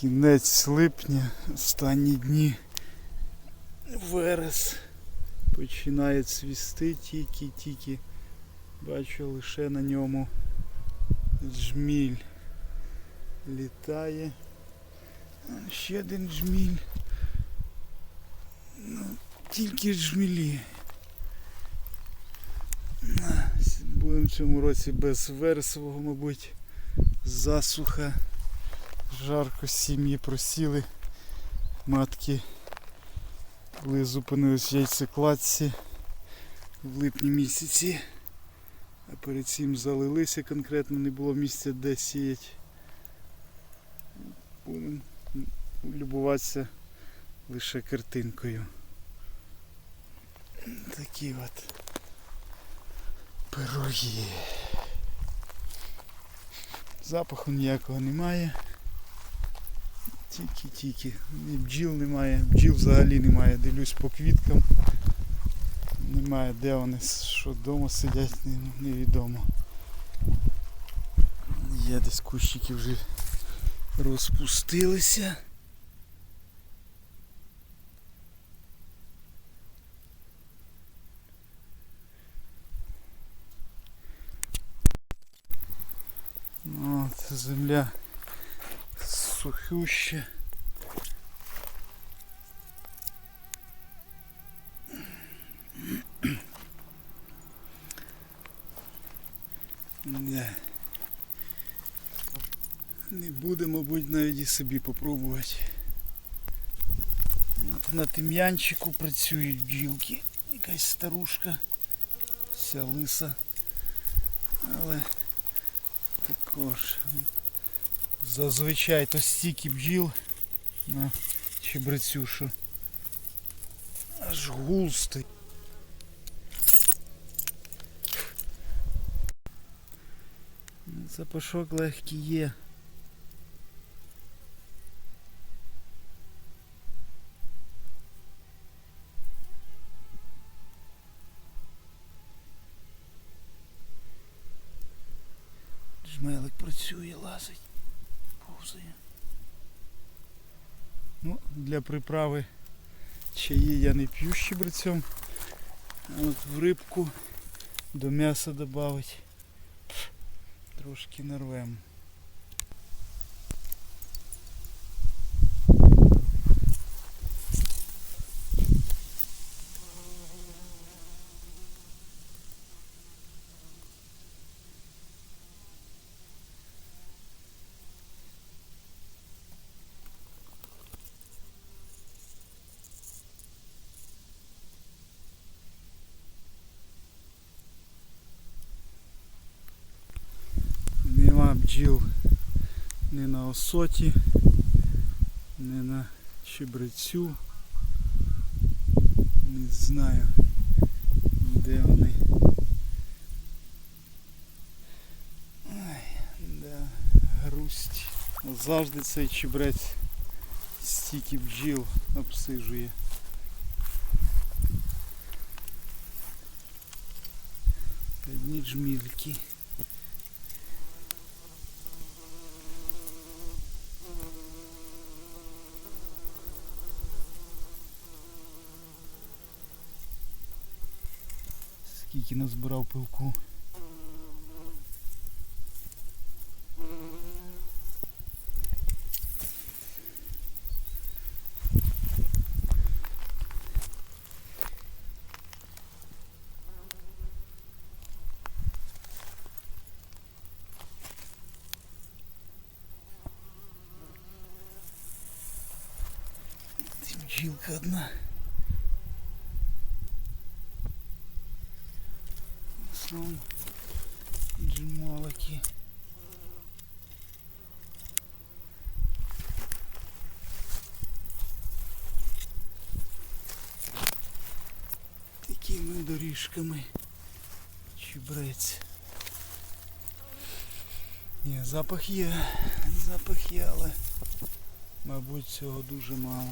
Кінець липня, останні дні. Верес починає цвісти тільки-тільки. Бачу лише на ньому джміль літає. Ще один джміль. Ну, тільки джмілі. Будемо в цьому році без вересового, мабуть, засуха. Жарко сім'ї просіли. Матки коли зупинились в яйцекладці в липні місяці. А перед цим залилися конкретно, не було місця де сіяти. Будемо любуватися лише картинкою. Такі от пироги. Запаху ніякого немає. Тільки-тільки. І бджіл немає, бджіл взагалі немає. Дивлюсь по квіткам. Немає де вони, що вдома сидять, не- невідомо. Є десь кущики вже розпустилися. Ну, земля сухуща. Да. Не буде, мабуть, навіть і собі попробувати. На тим'янчику працюють бджілки. Якась старушка, вся лиса. Але також зазвичай то стільки бджіл на чебрецю, що аж гул стоїть. Ну, Запашок легкий є. Жмелик працює, лазить, повзає. Ну, для приправи чаї я не п'ю щебрецем. А от в рибку до м'яса додавить. Трошки нарвем. Бджіл ні на осоті, ні на чебрецю. Не знаю, де вони. Ай, да, грусть. Завжди цей чебрець стільки бджіл обсижує. Одні джмільки. Скільки назбирав пилку. Бджілка одна. Основному джмолики. Такими доріжками чебрець. Ні, запах є, запах є, але мабуть цього дуже мало.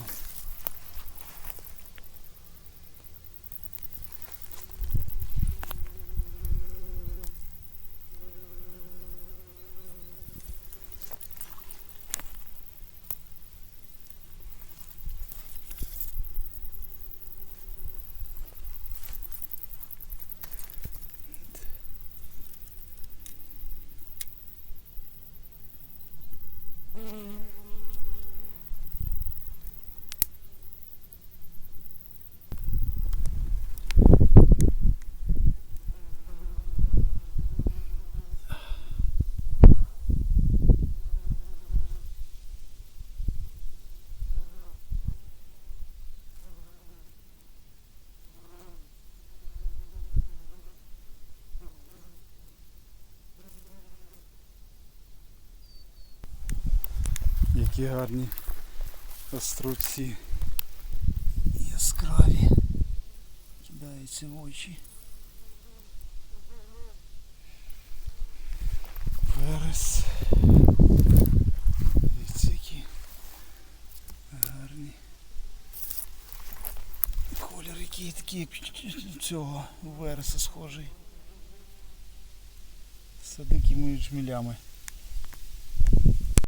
Які гарні острівці. Яскраві. Кидаються в очі. Верес. Дивіться, які гарні. Колір який такий цього вереса схожий. Садики миють жмілями.